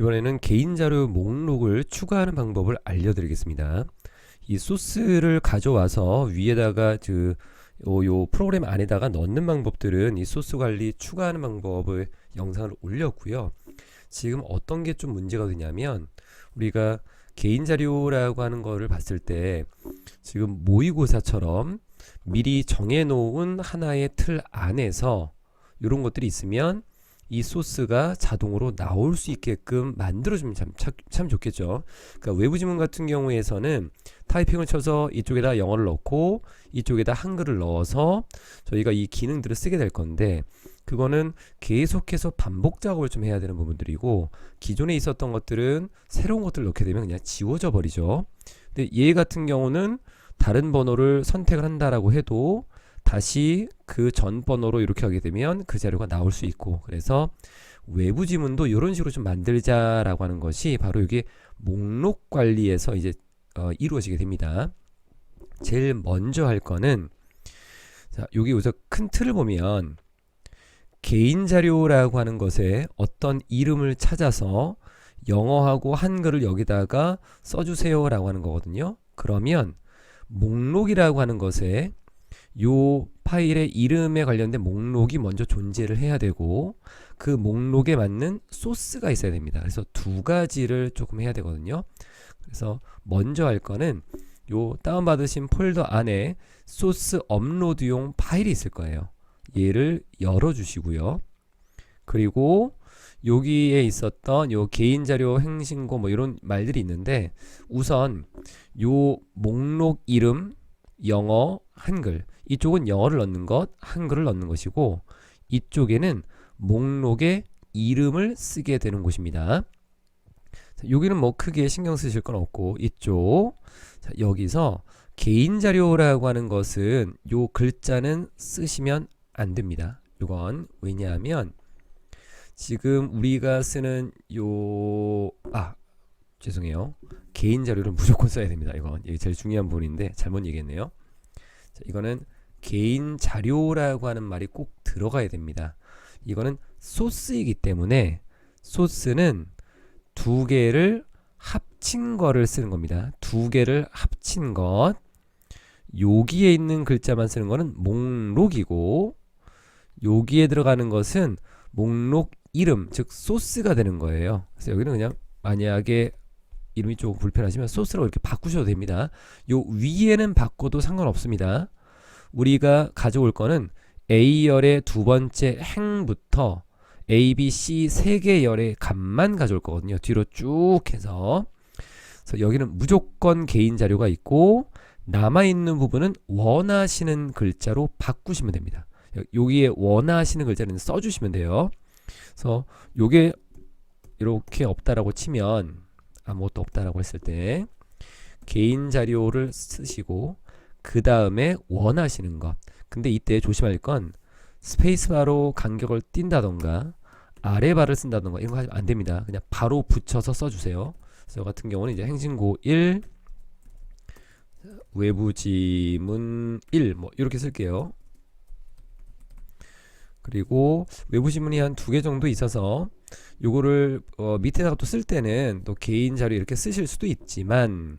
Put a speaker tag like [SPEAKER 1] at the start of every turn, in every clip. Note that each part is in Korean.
[SPEAKER 1] 이번에는 개인 자료 목록을 추가하는 방법을 알려드리겠습니다. 이 소스를 가져와서 위에다가 그, 요, 요 프로그램 안에다가 넣는 방법들은 이 소스 관리 추가하는 방법을 영상을 올렸고요. 지금 어떤 게 좀 문제가 되냐면 우리가 개인 자료라고 하는 거를 봤을 때 지금 모의고사처럼 미리 정해놓은 하나의 틀 안에서 이런 것들이 있으면 이 소스가 자동으로 나올 수 있게끔 만들어주면 참, 참, 참 좋겠죠. 그러니까 외부 지문 같은 경우에서는 타이핑을 쳐서 이쪽에다 영어를 넣고 이쪽에다 한글을 넣어서 저희가 이 기능들을 쓰게 될 건데 그거는 계속해서 반복 작업을 좀 해야 되는 부분들이고 기존에 있었던 것들은 새로운 것들을 넣게 되면 그냥 지워져 버리죠. 근데 얘 같은 경우는 다른 번호를 선택을 한다라고 해도 다시 그 전 번호로 이렇게 하게 되면 그 자료가 나올 수 있고 그래서 외부 지문도 이런 식으로 좀 만들자라고 하는 것이 바로 이게 목록 관리에서 이제 어, 이루어지게 됩니다. 제일 먼저 할 거는 자 여기 우선 큰 틀을 보면 개인 자료라고 하는 것에 어떤 이름을 찾아서 영어하고 한글을 여기다가 써주세요라고 하는 거거든요. 그러면 목록이라고 하는 것에 요 파일의 이름에 관련된 목록이 먼저 존재를 해야 되고 그 목록에 맞는 소스가 있어야 됩니다. 그래서 두 가지를 조금 해야 되거든요. 그래서 먼저 할 거는 요 다운받으신 폴더 안에 소스 업로드용 파일이 있을 거예요. 얘를 열어 주시고요. 그리고 여기에 있었던 요 개인 자료 행신고 뭐 이런 말들이 있는데 우선 요 목록 이름 영어 한글 이쪽은 영어를 넣는 것 한글을 넣는 것이고 이쪽에는 목록의 이름을 쓰게 되는 곳입니다. 자, 여기는 뭐 크게 신경 쓰실 건 없고 이쪽 자, 여기서 개인 자료라고 하는 것은 요 글자는 쓰시면 안 됩니다. 이건 왜냐하면 지금 우리가 쓰는 요 아 죄송해요 개인 자료를 무조건 써야 됩니다. 이건 이게 제일 중요한 부분인데 잘못 얘기했네요. 자, 이거는 개인 자료라고 하는 말이 꼭 들어가야 됩니다. 이거는 소스이기 때문에 소스는 두 개를 합친 거를 쓰는 겁니다. 두 개를 합친 것. 여기에 있는 글자만 쓰는 거는 목록이고 여기에 들어가는 것은 목록 이름, 즉 소스가 되는 거예요. 그래서 여기는 그냥 만약에 이름이 조금 불편하시면 소스라고 이렇게 바꾸셔도 됩니다. 요 위에는 바꿔도 상관없습니다. 우리가 가져올 거는 A열의 두 번째 행부터 A, B, C 세 개 열의 값만 가져올 거거든요. 뒤로 쭉 해서. 그래서 여기는 무조건 개인 자료가 있고 남아있는 부분은 원하시는 글자로 바꾸시면 됩니다. 여기에 원하시는 글자는 써주시면 돼요. 그래서 요게 이렇게 없다라고 치면 아무것도 없다라고 했을 때 개인 자료를 쓰시고 그 다음에 원하시는 것. 근데 이때 조심할 건 스페이스바로 간격을 띈다던가 아래바를 쓴다던가 이런 거 하시면 안 됩니다. 그냥 바로 붙여서 써주세요. 저 같은 경우는 이제 행진고 1 외부 지문 1 뭐 이렇게 쓸게요. 그리고 외부 지문이 한 두 개 정도 있어서 요거를 어, 밑에다가 또 쓸 때는 또 개인 자료 이렇게 쓰실 수도 있지만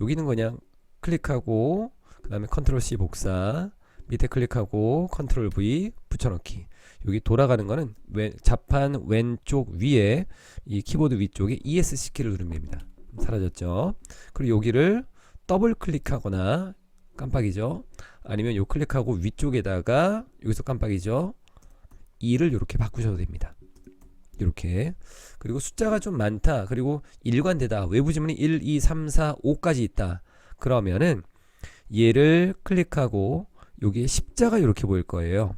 [SPEAKER 1] 여기는 그냥 클릭하고 그 다음에 컨트롤 C 복사. 밑에 클릭하고 컨트롤 V 붙여넣기. 여기 돌아가는 거는 왼, 자판 왼쪽 위에 이 키보드 위쪽에 ESC 키를 누르면 됩니다. 사라졌죠? 그리고 여기를 더블 클릭하거나 깜빡이죠? 아니면 요 클릭하고 위쪽에다가 여기서 깜빡이죠? 2를 이렇게 바꾸셔도 됩니다. 이렇게. 그리고 숫자가 좀 많다. 그리고 일관되다. 외부 지문이 1, 2, 3, 4, 5까지 있다. 그러면은 얘를 클릭하고 여기에 십자가 이렇게 보일 거예요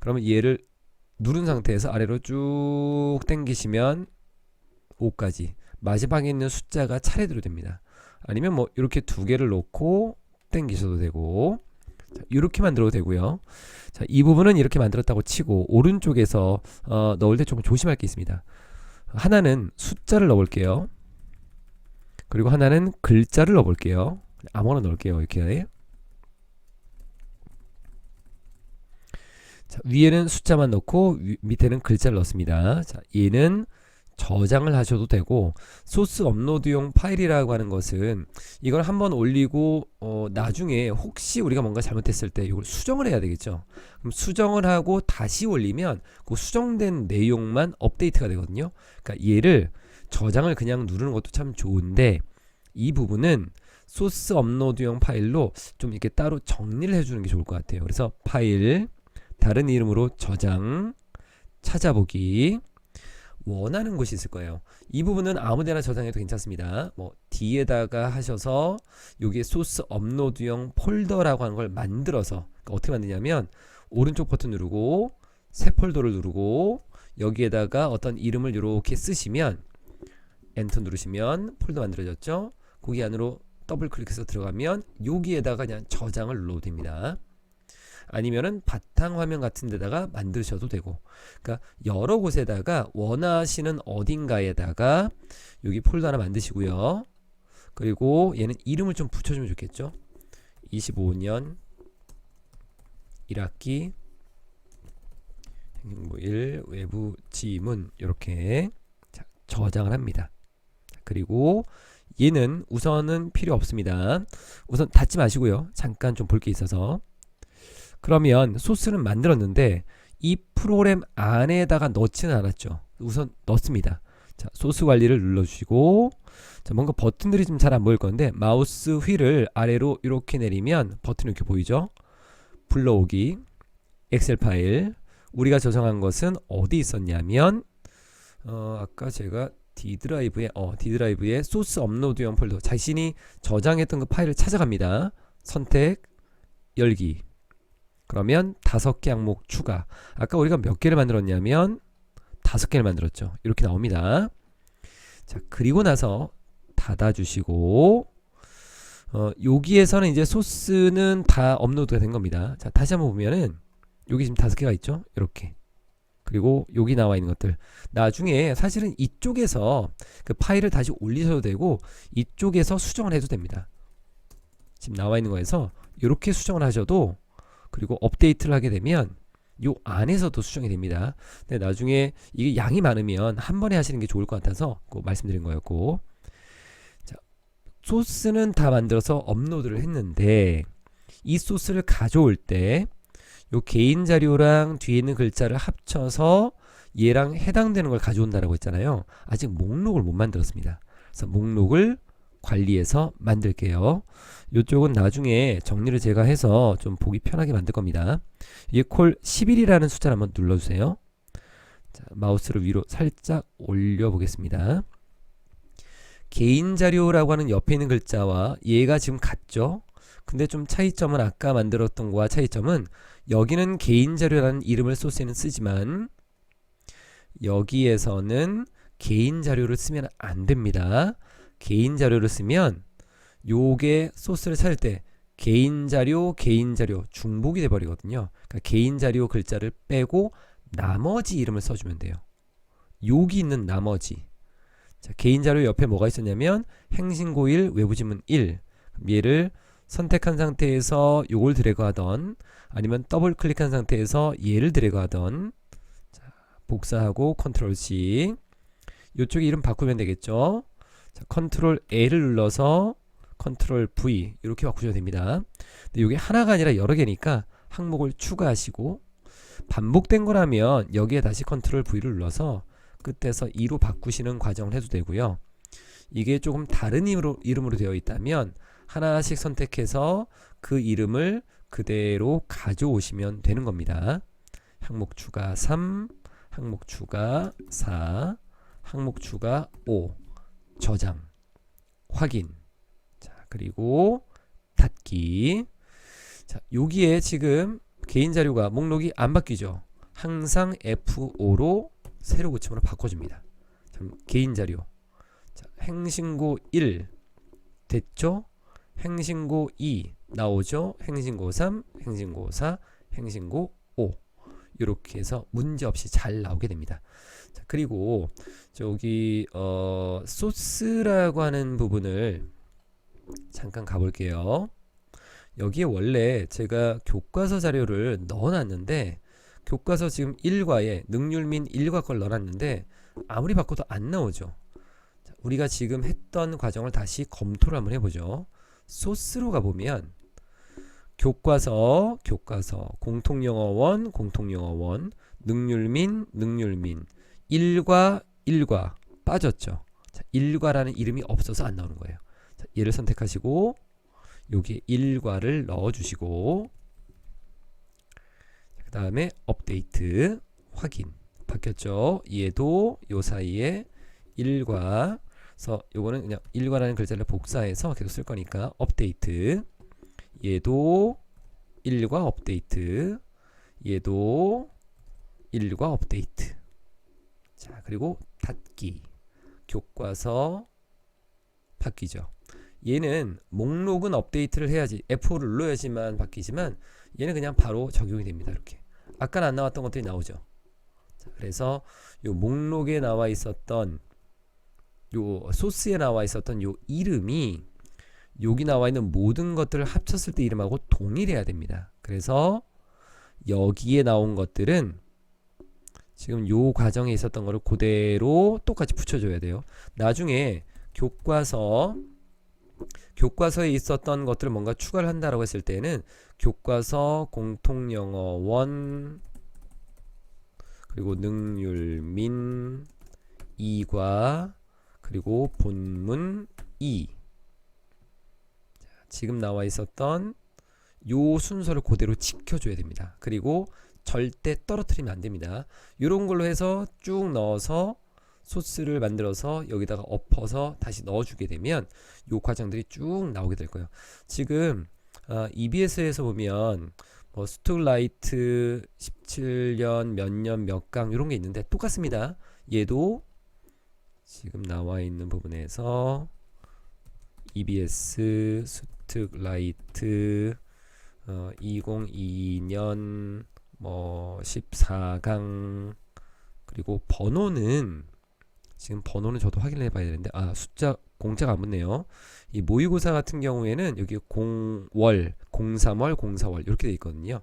[SPEAKER 1] 그러면 얘를 누른 상태에서 아래로 쭉 당기시면 5까지 마지막에 있는 숫자가 차례대로 됩니다 아니면 뭐 이렇게 두 개를 놓고 당기셔도 되고 자, 이렇게 만들어도 되고요 자, 이 부분은 이렇게 만들었다고 치고 오른쪽에서 어, 넣을 때 조금 조심할 게 있습니다. 하나는 숫자를 넣어볼게요. 그리고 하나는 글자를 넣어볼게요. 아무거나 넣을게요. 이렇게. 자, 위에는 숫자만 넣고 위, 밑에는 글자를 넣습니다. 자, 얘는 저장을 하셔도 되고 소스 업로드용 파일이라고 하는 것은 이걸 한번 올리고 어, 나중에 혹시 우리가 뭔가 잘못했을 때 이걸 수정을 해야 되겠죠. 그럼 수정을 하고 다시 올리면 그 수정된 내용만 업데이트가 되거든요. 그러니까 얘를 저장을 그냥 누르는 것도 참 좋은데 이 부분은 소스 업로드용 파일로 좀 이렇게 따로 정리를 해주는 게 좋을 것 같아요. 그래서 파일 다른 이름으로 저장 찾아보기 원하는 곳이 있을 거예요. 이 부분은 아무데나 저장해도 괜찮습니다. 뭐 D에다가 하셔서 여기에 소스 업로드용 폴더라고 하는 걸 만들어서 그러니까 어떻게 만드냐면 오른쪽 버튼 누르고 새 폴더를 누르고 여기에다가 어떤 이름을 이렇게 쓰시면 엔터 누르시면 폴더 만들어졌죠. 거기 안으로 더블 클릭해서 들어가면 여기에다가 그냥 저장을 눌러도 됩니다. 아니면은 바탕 화면 같은 데다가 만드셔도 되고. 그러니까 여러 곳에다가 원하시는 어딘가에다가 여기 폴더 하나 만드시고요. 그리고 얘는 이름을 좀 붙여주면 좋겠죠? 25년 1학기 행정부 1 외부 지문 이렇게 자, 저장을 합니다. 그리고 얘는 우선은 필요 없습니다 우선 닫지 마시고요 잠깐 좀 볼 게 있어서 그러면 소스는 만들었는데 이 프로그램 안에다가 넣지는 않았죠. 우선 넣습니다. 자, 소스 관리를 눌러주시고 자, 뭔가 버튼들이 좀 잘 안 보일 건데 마우스 휠을 아래로 이렇게 내리면 버튼이 이렇게 보이죠. 불러오기 엑셀 파일 우리가 저장한 것은 어디 있었냐면 어, 아까 제가 D 드라이브에 어, D 드라이브에 소스 업로드용 폴더 자신이 저장했던 그 파일을 찾아갑니다. 선택 열기 그러면 다섯 개 항목 추가. 아까 우리가 몇 개를 만들었냐면 다섯 개를 만들었죠. 이렇게 나옵니다. 자, 그리고 나서 닫아주시고 어, 여기에서는 이제 소스는 다 업로드가 된 겁니다. 자, 다시 한번 보면은 여기 지금 다섯 개가 있죠. 이렇게. 그리고 여기 나와 있는 것들. 나중에 사실은 이쪽에서 그 파일을 다시 올리셔도 되고 이쪽에서 수정을 해도 됩니다. 지금 나와 있는 거에서 이렇게 수정을 하셔도 그리고 업데이트를 하게 되면 요 안에서도 수정이 됩니다. 근데 나중에 이게 양이 많으면 한 번에 하시는 게 좋을 것 같아서 그 말씀드린 거였고 자, 소스는 다 만들어서 업로드를 했는데 이 소스를 가져올 때 요 개인 자료랑 뒤에 있는 글자를 합쳐서 얘랑 해당되는 걸 가져온다라고 했잖아요. 아직 목록을 못 만들었습니다. 그래서 목록을 관리해서 만들게요. 이쪽은 나중에 정리를 제가 해서 좀 보기 편하게 만들 겁니다. 이게 콜 11이라는 숫자를 한번 눌러주세요. 자, 마우스를 위로 살짝 올려 보겠습니다. 개인 자료라고 하는 옆에 있는 글자와 얘가 지금 같죠? 근데 좀 차이점은 아까 만들었던 거와 차이점은 여기는 개인 자료라는 이름을 소스에는 쓰지만 여기에서는 개인 자료를 쓰면 안 됩니다. 개인 자료를 쓰면 요게 소스를 찾을 때 개인 자료, 개인 자료 중복이 돼 버리거든요. 그러니까 개인 자료 글자를 빼고 나머지 이름을 써주면 돼요. 여기 있는 나머지. 자, 개인 자료 옆에 뭐가 있었냐면 행신고 1, 외부지문 1. 얘를 선택한 상태에서 요걸 드래그 하던 아니면 더블 클릭한 상태에서 얘를 드래그 하던 자, 복사하고 컨트롤 C. 요쪽에 이름 바꾸면 되겠죠. 자, 컨트롤 L을 눌러서 컨트롤 V 이렇게 바꾸셔도 됩니다. 근데 이게 하나가 아니라 여러 개니까 항목을 추가하시고 반복된 거라면 여기에 다시 컨트롤 V를 눌러서 끝에서 2로 바꾸시는 과정을 해도 되고요. 이게 조금 다른 이름으로, 이름으로 되어 있다면 하나씩 선택해서 그 이름을 그대로 가져오시면 되는 겁니다. 항목 추가 3, 항목 추가 4, 항목 추가 5 저장, 확인. 자, 그리고 닫기. 자, 여기에 지금 개인 자료가 목록이 안 바뀌죠. 항상 F5로 세로 고침으로 바꿔줍니다. 자, 개인 자료. 자, 행신고 1 됐죠? 행신고 2 나오죠? 행신고 3, 행신고 4, 행신고 5 이렇게 해서 문제없이 잘 나오게 됩니다. 자, 그리고 저기 어 소스라고 하는 부분을 잠깐 가볼게요. 여기에 원래 제가 교과서 자료를 넣어놨는데 교과서 지금 1과에 능률민 1과 걸 넣어놨는데 아무리 바꿔도 안 나오죠. 자, 우리가 지금 했던 과정을 다시 검토를 한번 해보죠. 소스로 가보면 교과서, 교과서, 공통영어원, 공통영어원, 능률민, 능률민, 일과, 일과 빠졌죠. 자, 일과라는 이름이 없어서 안 나오는 거예요. 자, 얘를 선택하시고 여기에 일과를 넣어주시고 그 다음에 업데이트 확인 바뀌었죠. 얘도 요 사이에 일과 그래서 요거는 그냥 일과라는 글자를 복사해서 계속 쓸 거니까 업데이트. 얘도 일과 업데이트. 얘도 일과 업데이트. 자 그리고 닫기. 교과서 바뀌죠. 얘는 목록은 업데이트를 해야지 F5를 눌러야지만 바뀌지만 얘는 그냥 바로 적용이 됩니다 이렇게. 아까 안 나왔던 것들이 나오죠. 자, 그래서 요 목록에 나와 있었던 요 소스에 나와 있었던 요 이름이 여기 나와 있는 모든 것들을 합쳤을 때 이름하고 동일해야 됩니다. 그래서 여기에 나온 것들은 지금 요 과정에 있었던 거를 그대로 똑같이 붙여줘야 돼요. 나중에 교과서 교과서에 있었던 것들을 뭔가 추가를 한다라고 했을 때는 교과서 공통영어원 그리고 능률민 이과 그리고 본문 2 지금 나와 있었던 요 순서를 그대로 지켜줘야 됩니다. 그리고 절대 떨어뜨리면 안 됩니다. 이런 걸로 해서 쭉 넣어서 소스를 만들어서 여기다가 엎어서 다시 넣어주게 되면 요 과정들이 쭉 나오게 될 거예요. 지금 아, EBS에서 보면 뭐 스툴라이트 17년 몇 년 몇 강 이런 게 있는데 똑같습니다. 얘도 지금 나와 있는 부분에서 EBS 스툭라이트 어, 2022년 뭐 14강 그리고 번호는 지금 번호는 저도 확인을 해봐야 되는데 아 숫자 공짜가 안 붙네요. 이 모의고사 같은 경우에는 여기 0월, 03월, 04월 이렇게 돼 있거든요.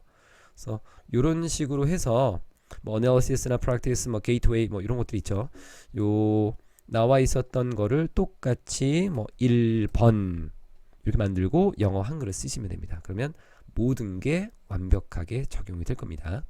[SPEAKER 1] 그래서 이런 식으로 해서 뭐 어널리시스나 프랙티스, 뭐 게이트웨이 뭐 이런 것들 있죠. 요 나와 있었던 거를 똑같이 뭐 1번 이렇게 만들고 영어 한글을 쓰시면 됩니다. 그러면 모든 게 완벽하게 적용이 될 겁니다.